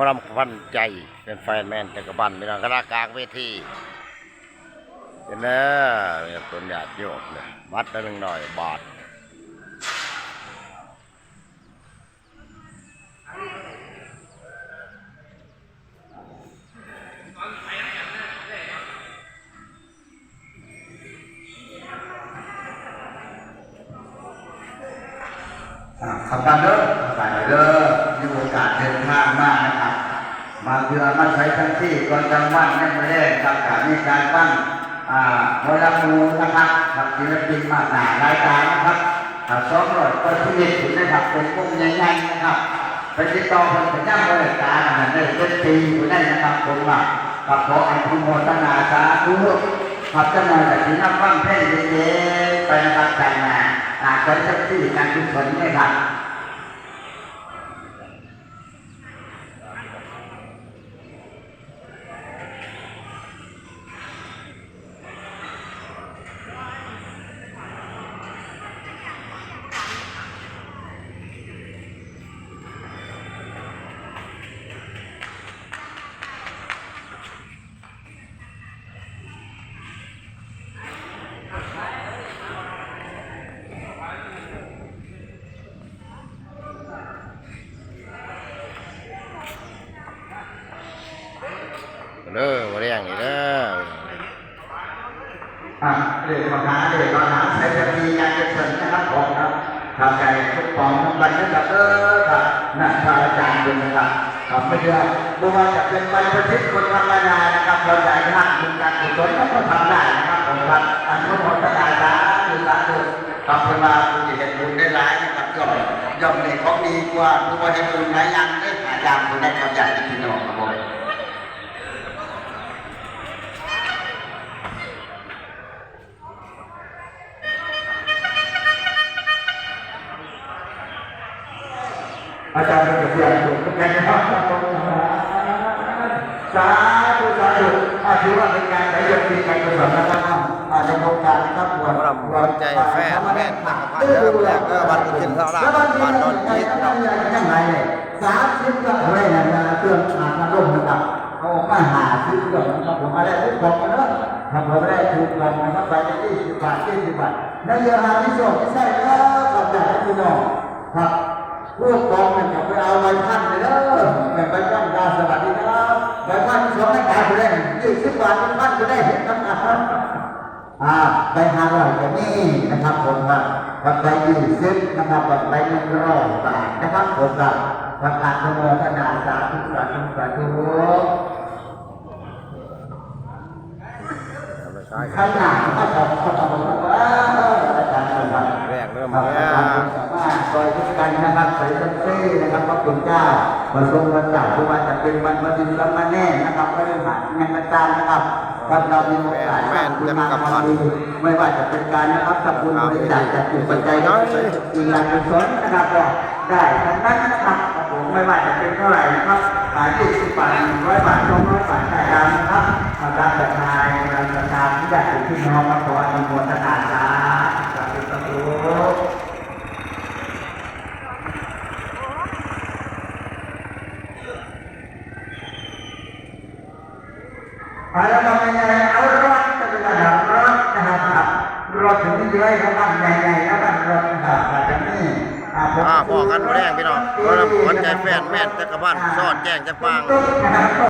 มรำควันใจเป็นแฟนแมนจักรบันพี่น้องกระกลางเวทีเห็นเด้อเนี่ยต้นหยาดโยกเนี่ยวัดละหนึ่งหน่อยบาทอ่าขับกันเด้อขับกันเด้อมีโอกาสเดินทางมาก นะครับมาเพื่อมาใช้ทั้งที่ก่อนกลางวันนั่นไม่ได้ครับการมีการตั้งอ่าโมลมูนะครับกับศิลปินมากหนารายการนะครับอ่าสองร้อยก็ชีวิตถึงนะครับเป็นวงใหญ่ๆนะครับไปติดต่อคนเป็นย่างบริการอันนั้นได้เป็นปีอยู่ได้นะครับผมว่ากับขออันุโมทนาสาธุขับจ้าหน่อยแต่ที่นับฟังเพลงเย็นๆไปนะครับใจมานอาจจะสักที่การกุศลนะครับ เด้อมาเรียงนี่เด้ออะเด็กมาหาเด็กมาหาใช้จะมีงานจะเสริมนะครับผมครับทำใจทุกปองทั้งวันนะครับเออครับนั่นพระอาจารย์ดูนะครับครับไม่เชื่อไม่ว่าจะเป็นไปประชิดคนธรรมดานะครับเราใหญ่มากมีการกุศลก็ทำได้นะครับผมครับอันนุโมทนาสาธุสาธุครับเพื่อมาคุณจะเห็นบุญได้หลายนะครับย่อมย่อมในของดีกว่าดูว่าให้บุญหลายอย่างได้หาอย่างบุญได้ทำอย่างที่พี่น้อง อาจารย์เป็นเสียงสูงทุกท่านนะครับสาธุสาธุอาถือว่าเป็นการใช้ยกดีการกุศลนะครับอาจจะโครงการนะครับมรำควันใจแฟนแมนจักพันเด้อแรกเด้อวันที่ขึ้นเท่าไร่บ้านนนท์คิดเนาะยังไงสามสิบก็เฮ้ยนะเครื่องอาบน้ำร่มนะครับเอามาหาซื้อเครื่องนะครับผมมาได้ทุกของกันนะถ้าผมได้ถูกลงนะครับไปจะยี่สิบบาทยี่สิบบาทนั่นเยอะหาที่ส่งที่ใส่แล้วขอบใจพี่น้องครับ พวกกองมันกลับไปเอาใบพันเลยเด้อแบ่งใบพันดาสวัสดีครับใบพันสองให้ขายไปได้ยี่สิบบาทเป็นพันไปได้เห็นนะครับอ่าใบห้าร้อยก็นี่นะครับผมครับกับใบยี่สิบนะครับกับใบหนึ่งร้อยบาทนะครับผมครับประกาศโมทนาสาธุสาธุสาธุข้างหน้าก็จะก็จะบอกว่าอา กันนะครับใส่ซ็กซี่นะครับพระคุณเจ้ามาทรงวันเสาร์ทุกวันจะเป็นวันวันดินวันมาแน่นะครับก็เรื่องหางานประจานนะครับครับเรามีโอกาสคุณมาทำดีไม่ว่าจะเป็นการนะครับทำบุญบริจาคจัดจุดปัจจัยน้อยอีกางกุศลนะครับก็ได้ทั้งนั้นนะครับผมไม่ว่าจะเป็นเท่าไหร่นะครับขายที่สิบบาทหนึ่งร้อยบาทสองร้อยบาทแต่ดาวนะครับมาตามศรัทธาเราศรัทธาที่อยากเป็นพี่น้องมาขออนุโมทนาสาธุสาธุ Para mengenai aurat kebenaran aurat terhadap rot ini juga yang kan mengenai apa rot terhadap ini อ่าพอกันมาแรงพี่น้องมรำควันใจแฟนแมนจักรพันซอดแจ้งจักรปาง Untuk